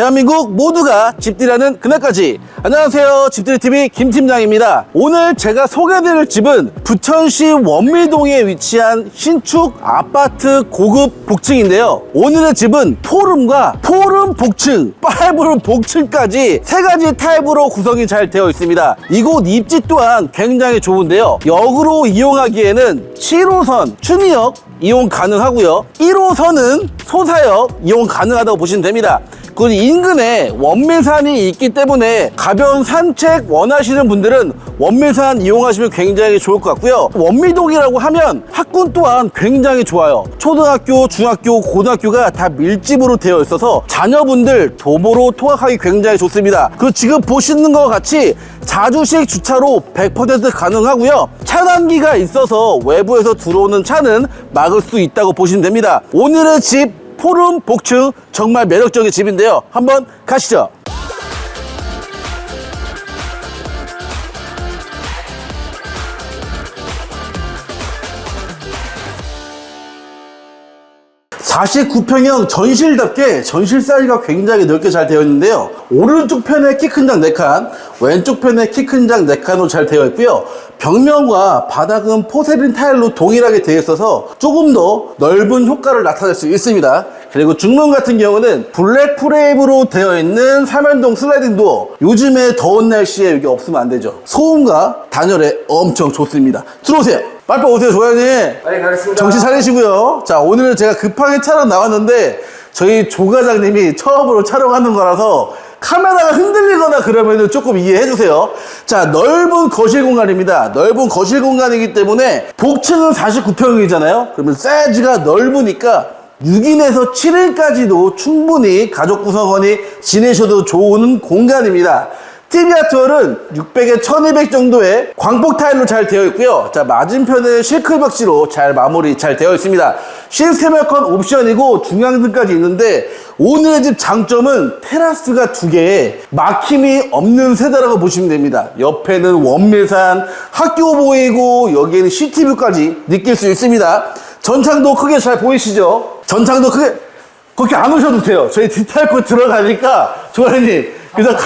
대한민국 모두가 집들이라는 그날까지. 안녕하세요. 집들이TV 김팀장입니다. 오늘 제가 소개해드릴 집은 부천시 원미동에 위치한 신축 아파트 고급 복층인데요. 오늘의 집은 포름과 포름 복층, 빨부름 복층까지 세 가지 타입으로 구성이 잘 되어 있습니다. 이곳 입지 또한 굉장히 좋은데요. 역으로 이용하기에는 7호선 춘희역 이용 가능하고요. 1호선은 소사역 이용 가능하다고 보시면 됩니다 그 인근에 원미산이 있기 때문에 가벼운 산책 원하시는 분들은 원미산 이용하시면 굉장히 좋을 것 같고요. 원미동이라고 하면 학군 또한 굉장히 좋아요. 초등학교, 중학교, 고등학교가 다 밀집으로 되어 있어서 자녀분들 도보로 통학하기 굉장히 좋습니다. 그리고 지금 보시는 것 같이 자주식 주차로 100% 가능하고요. 차단기가 있어서 외부에서 들어오는 차는 막을 수 있다고 보시면 됩니다. 오늘의 집 포름 복층 정말 매력적인 집인데요. 한번 가시죠. (49평형) 전실답게 전실 사이즈가 굉장히 넓게 잘 되어 있는데요 오른쪽 편에 키 큰 장 4칸 왼쪽 편에 키 큰 장 4칸으로 잘 되어 있고요 벽면과 바닥은 포세린 타일로 동일하게 되어 있어서 조금 더 넓은 효과를 나타낼 수 있습니다. 그리고 중문 같은 경우는 블랙 프레임으로 되어 있는 삼연동 슬라이딩 도어. 요즘에 더운 날씨에 여기 없으면 안 되죠. 소음과 단열에 엄청 좋습니다. 들어오세요. 빨리 오세요 조연님 빨리 가겠습니다. 정신 차리시고요. 자, 오늘은 제가 급하게 촬영 나왔는데 저희 조 과장님이 처음으로 촬영하는 거라서 카메라가 흔들리거나 그러면 조금 이해해 주세요. 자, 넓은 거실 공간입니다. 넓은 거실 공간이기 때문에 복층은 49평이잖아요. 그러면 사이즈가 넓으니까 6인에서 7인까지도 충분히 가족 구성원이 지내셔도 좋은 공간입니다. TV 아트월은 600에 1200 정도의 광폭 타일로 잘 되어 있고요. 자, 맞은편은 실크 벽지로 잘 마무리 잘 되어 있습니다. 시스템 에어컨 옵션이고 중앙등까지 있는데 오늘의 집 장점은 테라스가 두 개에 막힘이 없는 세대라고 보시면 됩니다. 옆에는 원매산 학교 보이고 여기에는 시티뷰까지 느낄 수 있습니다. 전창도 크게 잘 보이시죠? 전창도 크게 그렇게 안 오셔도 돼요. 저희 디테일코 들어가니까 조관님 그래서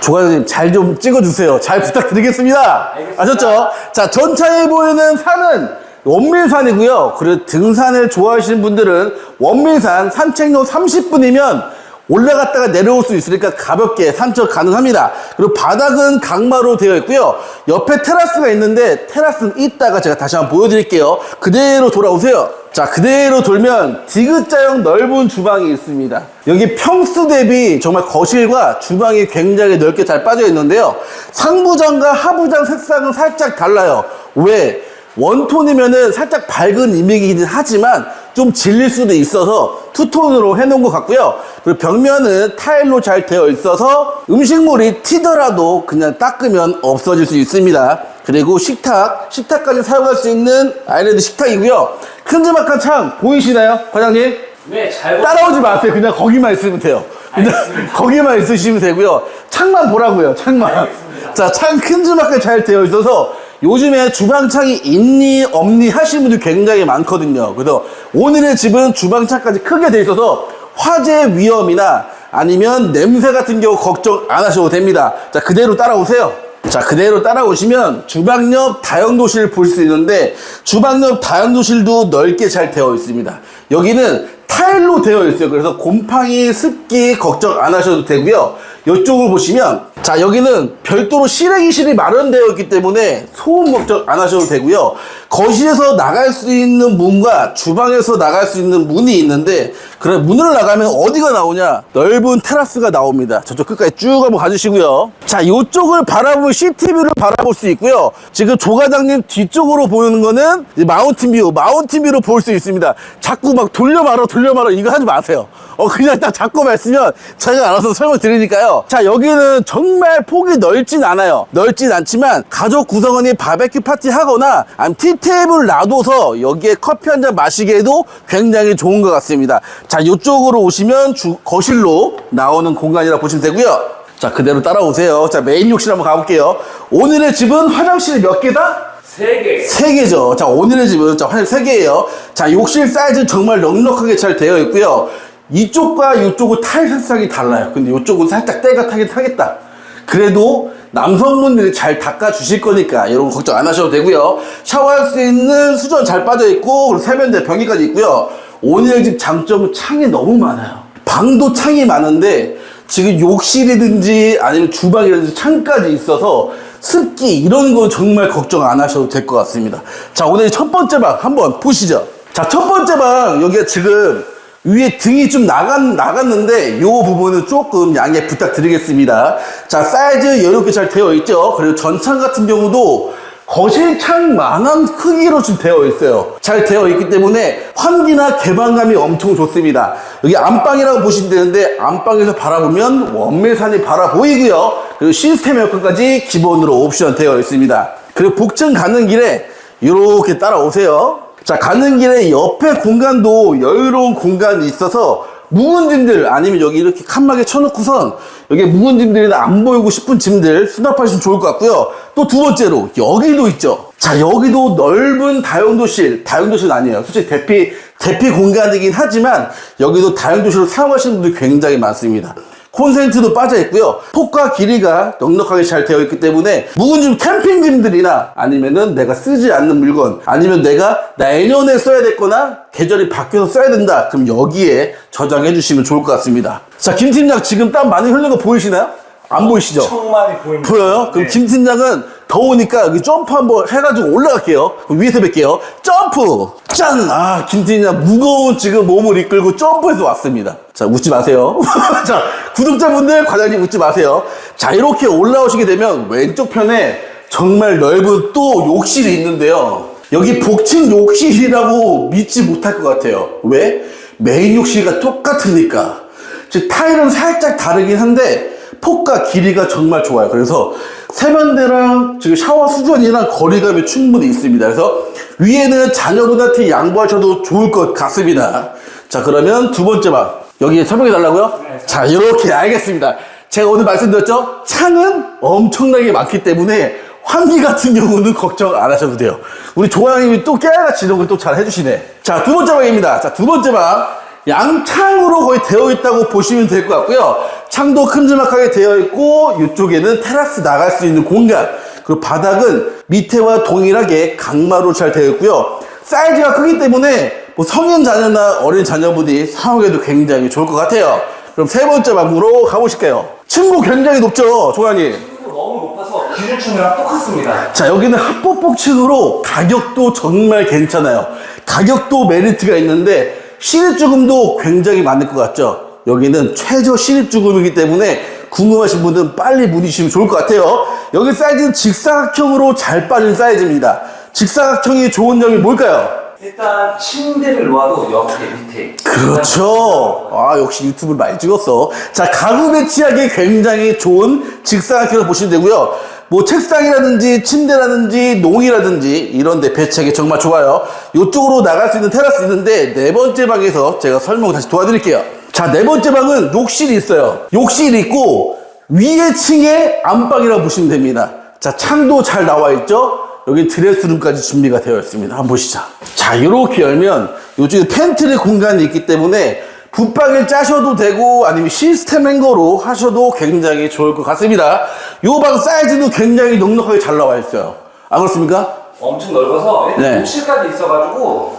조관님 잘 좀 찍어주세요. 잘 부탁드리겠습니다. 아셨죠? 자 전차에 보이는 산은 원밀산이고요. 그리고 등산을 좋아하시는 분들은 원밀산 산책로 30분이면 올라갔다가 내려올 수 있으니까 가볍게 산책 가능합니다. 그리고 바닥은 강마로 되어 있고요. 옆에 테라스가 있는데 테라스는 이따가 제가 다시 한번 보여드릴게요. 그대로 돌아오세요. 자, 그대로 돌면 디귿자형 넓은 주방이 있습니다. 여기 평수 대비 정말 거실과 주방이 굉장히 넓게 잘 빠져 있는데요. 상부장과 하부장 색상은 살짝 달라요. 왜? 원톤이면은 살짝 밝은 이미지이긴 하지만 좀 질릴 수도 있어서 투톤으로 해놓은 것 같고요. 그리고 벽면은 타일로 잘 되어 있어서 음식물이 튀더라도 그냥 닦으면 없어질 수 있습니다. 그리고 식탁, 식탁까지 사용할 수 있는 아일랜드 식탁이고요. 큼지막한 창 보이시나요, 과장님? 네, 잘 따라오지 마세요. 그냥 거기만 있으면 돼요. 그냥 거기만 있으시면 되고요. 창만 보라고요. 창만. 자, 창 큼지막하게 잘 되어 있어서 요즘에 주방창이 있니 없니 하시는 분들이 굉장히 많거든요. 그래서 오늘의 집은 주방창까지 크게 돼 있어서 화재 위험이나 아니면 냄새 같은 경우 걱정 안 하셔도 됩니다. 자, 그대로 따라오세요. 자, 그대로 따라오시면 주방 옆 다용도실 볼 수 있는데 주방 옆 다용도실도 넓게 잘 되어 있습니다. 여기는 타일로 되어 있어요. 그래서 곰팡이, 습기 걱정 안 하셔도 되고요. 이쪽을 보시면 자 여기는 별도로 실외기실이 마련되어 있기 때문에 소음 걱정 안 하셔도 되고요. 거실에서 나갈 수 있는 문과 주방에서 나갈 수 있는 문이 있는데 그래 문을 나가면 어디가 나오냐? 넓은 테라스가 나옵니다. 저쪽 끝까지 쭉 한번 가주시고요. 자 이쪽을 바라보면 시티뷰를 바라볼 수 있고요. 지금 조과장님 뒤쪽으로 보이는 거는 이제 마운틴 뷰, 마운틴 뷰로 볼 수 있습니다. 자꾸 막 돌려 말아 돌려 말아 이거 하지 마세요. 어 그냥 딱 잡고 말쓰면 제가 알아서 설명 드리니까요. 자 여기는 정말 폭이 넓진 않아요. 넓진 않지만 가족 구성원이 바베큐 파티 하거나 아니면 티 테이블 놔둬서 여기에 커피 한 잔 마시기에도 굉장히 좋은 것 같습니다. 자 이쪽으로 오시면 주, 거실로 나오는 공간이라 보시면 되고요. 자 그대로 따라오세요. 자 메인 욕실 한번 가볼게요. 오늘의 집은 화장실 몇 개다? 세 개. 세 개죠. 자, 오늘의 집은 자, 화장실 세 개예요. 자, 욕실 사이즈 정말 넉넉하게 잘 되어 있고요. 이쪽과 이쪽은 타일 색상이 달라요. 근데 이쪽은 살짝 때가 타긴 타겠다. 그래도 남성분들이 잘 닦아주실 거니까 여러분 걱정 안 하셔도 되고요. 샤워할 수 있는 수전 잘 빠져있고 그리고 세면대 변기까지 있고요. 오늘 집 장점은 창이 너무 많아요. 방도 창이 많은데 지금 욕실이든지 아니면 주방이라든지 창까지 있어서 습기 이런 거 정말 걱정 안 하셔도 될 것 같습니다. 자 오늘 첫 번째 방 한번 보시죠. 자 첫 번째 방 여기가 지금 위에 등이 좀 나갔, 나갔는데 요 부분은 조금 양해 부탁드리겠습니다. 자 사이즈 이렇게 잘 되어 있죠. 그리고 전창 같은 경우도 거실 창만한 크기로 지금 되어 있어요. 잘 되어 있기 때문에 환기나 개방감이 엄청 좋습니다. 여기 안방이라고 보시면 되는데 안방에서 바라보면 원매산이 바라 보이고요. 그리고 시스템 에어컨까지 기본으로 옵션 되어 있습니다. 그리고 복층 가는 길에 이렇게 따라오세요. 자, 가는 길에 옆에 공간도 여유로운 공간이 있어서 묵은 짐들 아니면 여기 이렇게 칸막이 쳐놓고선 여기 묵은 짐들이나 안 보이고 싶은 짐들 수납하시면 좋을 것 같고요. 또 두 번째로 여기도 있죠. 자, 여기도 넓은 다용도실, 다용도실 아니에요. 솔직히 대피, 대피 공간이긴 하지만 여기도 다용도실로 사용하시는 분들이 굉장히 많습니다. 콘센트도 빠져 있고요. 폭과 길이가 넉넉하게 잘 되어 있기 때문에 묵은짐 캠핑짐들이나 아니면은 내가 쓰지 않는 물건 아니면 내가 내년에 써야 됐거나 계절이 바뀌어서 써야 된다. 그럼 여기에 저장해 주시면 좋을 것 같습니다. 자, 김 팀장 지금 땀 많이 흘린 거 보이시나요? 안 보이시죠? 엄청 많이 보입니다. 보여요? 그럼 네. 김 팀장은 더우니까 여기 점프 한번 해가지고 올라갈게요. 그럼 위에서 뵐게요. 점프! 짠! 아, 김 팀장 무거운 지금 몸을 이끌고 점프해서 왔습니다. 자, 웃지 마세요. 자, 구독자분들, 과장님 웃지 마세요. 자, 이렇게 올라오시게 되면 왼쪽 편에 정말 넓은 또 욕실이 있는데요. 여기 복층 욕실이라고 믿지 못할 것 같아요. 왜? 메인 욕실과 똑같으니까. 즉 타일은 살짝 다르긴 한데 폭과 길이가 정말 좋아요. 그래서 세면대랑 지금 샤워 수전이랑 거리감이 충분히 있습니다. 그래서 위에는 자녀분한테 양보하셔도 좋을 것 같습니다. 자 그러면 두 번째 방 여기 설명해 달라고요? 자 이렇게 알겠습니다. 제가 오늘 말씀드렸죠? 창은 엄청나게 많기 때문에 환기 같은 경우는 걱정 안 하셔도 돼요. 우리 조아님이 또 깨알같이 이런 걸 또 잘 해주시네. 자, 두 번째 방입니다. 자, 두 번째 방. 양창으로 거의 되어 있다고 보시면 될 것 같고요. 창도 큼지막하게 되어 있고, 이쪽에는 테라스 나갈 수 있는 공간. 그리고 바닥은 밑에와 동일하게 강마로 잘 되어 있고요. 사이즈가 크기 때문에 뭐 성인 자녀나 어린 자녀분이 사용해도 굉장히 좋을 것 같아요. 그럼 세 번째 방으로 가보실게요. 층고 굉장히 높죠, 조아님? 너무 높아서 기준층이랑 똑같습니다. 자, 여기는 합법복층으로 가격도 정말 괜찮아요. 가격도 메리트가 있는데 실입주금도 굉장히 많을 것 같죠? 여기는 최저 실입주금이기 때문에 궁금하신 분들은 빨리 문의 주시면 좋을 것 같아요. 여기 사이즈는 직사각형으로 잘 빠진 사이즈입니다. 직사각형이 좋은 점이 뭘까요? 일단 침대를 놓아도 여기 밑에 그렇죠. 아, 역시 유튜브를 많이 찍었어. 자, 가구 배치하기 굉장히 좋은 직사각형을 보시면 되고요. 뭐 책상이라든지 침대라든지 농이라든지 이런 데 배치하기 정말 좋아요. 이쪽으로 나갈 수 있는 테라스 있는데 네 번째 방에서 제가 설명을 다시 도와드릴게요. 자, 네 번째 방은 욕실이 있어요. 욕실이 있고 위에 층에 안방이라고 보시면 됩니다. 자, 창도 잘 나와 있죠? 여기 드레스룸까지 준비가 되어 있습니다. 한번 보시죠. 자, 이렇게 열면 요쪽에 팬트리 공간이 있기 때문에 붙박이를 짜셔도 되고 아니면 시스템 행거로 하셔도 굉장히 좋을 것 같습니다. 요 방 사이즈도 굉장히 넉넉하게 잘 나와 있어요. 안 그렇습니까? 엄청 넓어서 네. 욕실까지 있어가지고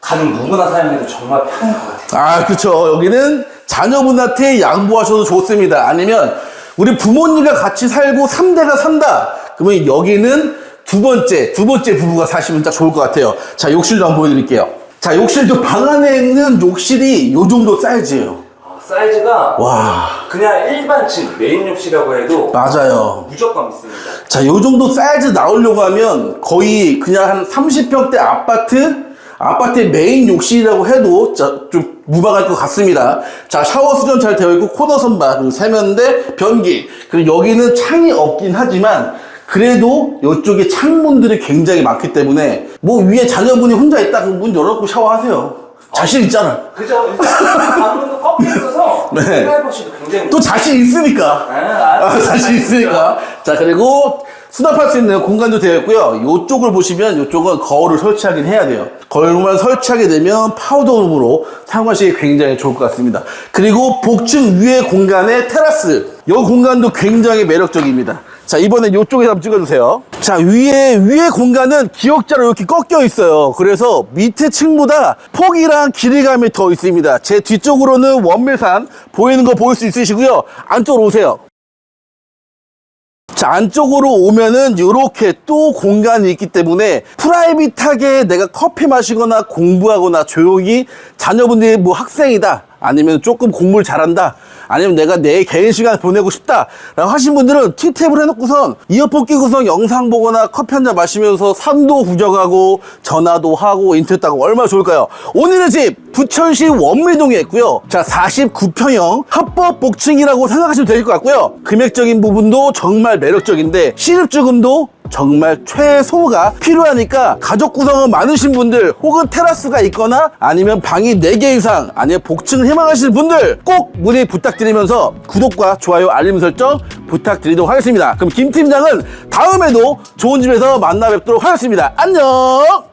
가는 누구나 사용해도 정말 편할 것 같아요. 아, 그렇죠. 여기는 자녀분한테 양보하셔도 좋습니다. 아니면 우리 부모님과 같이 살고 3대가 산다. 그러면 여기는 두 번째, 두 번째 부부가 사시면 딱 좋을 것 같아요. 자, 욕실도 한번 보여드릴게요. 자, 욕실도 방 안에 있는 욕실이 요 정도 사이즈예요. 아, 사이즈가 와, 그냥 일반 집 메인 욕실이라고 해도 맞아요. 무조건 있습니다. 자, 요 정도 사이즈 나오려고 하면 거의 그냥 한 30평대 아파트, 아파트의 메인 욕실이라고 해도 자, 좀 무방할 것 같습니다. 자, 샤워 수전 잘 되어 있고 코너 선반, 그리고 세면대, 변기. 그리고 여기는 창이 없긴 하지만 그래도 이쪽에 창문들이 굉장히 많기 때문에 뭐 위에 자녀분이 혼자 있다 그러면 문 열어놓고 샤워하세요. 자신 있잖아. 그죠? 일단 방문도 꺾여 있어서 네. 굉장히 또 자신 있으니까. 아, 아, 자신 있으니까. 자, 그리고 수납할 수 있는 공간도 되어 있고요. 이쪽을 보시면 이쪽은 거울을 설치하긴 해야 돼요. 거울만 설치하게 되면 파우더룸으로 사용하시기 굉장히 좋을 것 같습니다. 그리고 복층 위에 공간에 테라스. 이 공간도 굉장히 매력적입니다. 자, 이번엔 이쪽에 한번 찍어주세요. 자, 위에, 위에 공간은 기역자로 이렇게 꺾여 있어요. 그래서 밑에 층보다 폭이랑 길이감이 더 있습니다. 제 뒤쪽으로는 원밀산 보이는 거 보일 수 있으시고요. 안쪽으로 오세요. 자, 안쪽으로 오면은 이렇게 또 공간이 있기 때문에 프라이빗하게 내가 커피 마시거나 공부하거나 조용히 자녀분들이 뭐 학생이다. 아니면 조금 공부를 잘한다. 아니면 내가 내 개인 시간 보내고 싶다. 라고 하신 분들은 티탭을 해놓고선 이어폰 끼고선 영상 보거나 커피 한 잔 마시면서 산도 구경하고 전화도 하고 인터넷 하고 얼마나 좋을까요? 오늘의 집 부천시 원미동에 있고요. 자, 49평형 합법 복층이라고 생각하시면 될 것 같고요. 금액적인 부분도 정말 매력적인데 시립주금도 정말 최소가 필요하니까 가족 구성은 많으신 분들 혹은 테라스가 있거나 아니면 방이 4개 이상 아니면 복층을 희망하시는 분들 꼭 문의 부탁드리면서 구독과 좋아요 알림 설정 부탁드리도록 하겠습니다. 그럼 김 팀장은 다음에도 좋은 집에서 만나 뵙도록 하겠습니다. 안녕!